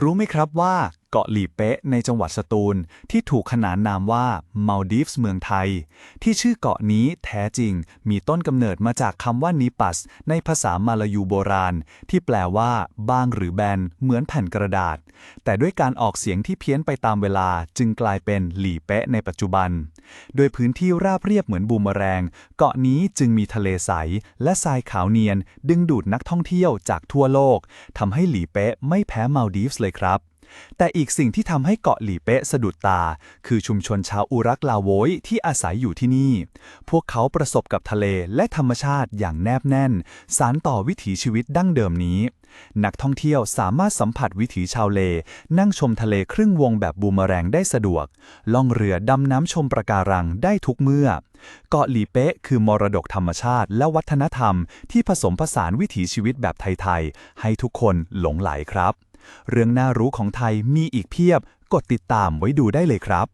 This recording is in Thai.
รู้ไหมครับว่า เกาะหลีเป๊ะในจังหวัดสตูล ที่ถูกขนานนามว่ามาลดีฟส์เมืองไทย ที่ชื่อเกาะนี้แท้จริง มีต้นกำเนิดมาจากคำว่านิปัส ในภาษามาลายูโบราณ ที่แปลว่าบางหรือแบน เหมือนแผ่นกระดาษ แต่ด้วยการออกเสียงที่เพี้ยนไปตามเวลาจึงกลายเป็นหลีเป๊ะในปัจจุบัน โดยพื้นที่ราบเรียบเหมือนบูมแรง เกาะนี้จึงมีทะเลใส และทรายขาวเนียน ดึงดูดนักท่องเที่ยวจากทั่วโลกทำให้หลีเป๊ะไม่แพ้มาลดีฟส์เลยครับ แต่อีกสิ่งที่ทำให้เกาะหลีเป๊ะสะดุดตา คือชุมชนชาวอุรักลาโวยที่อาศัยอยู่ที่นี่ พวกเขาประสบกับทะเลและธรรมชาติอย่างแนบแน่น สารต่อวิถีชีวิตดั้งเดิมนี้ นักท่องเที่ยวสามารถสัมผัสวิถีชาวเล นั่งชมทะเลครึ่งวงแบบบูมแรงได้สะดวก ล่องเรือดำน้ำชมประการังได้ทุกเมื่อ เกาะหลีเป๊ะคือมรดกธรรมชาติและวัฒนธรรม ที่ผสมผสานวิถีชีวิตแบบไทย ๆ ให้ทุกคนหลงไหลครับ เรื่องน่ารู้ของไทยมีอีกเพียบ กดติดตามไว้ดูได้เลยครับ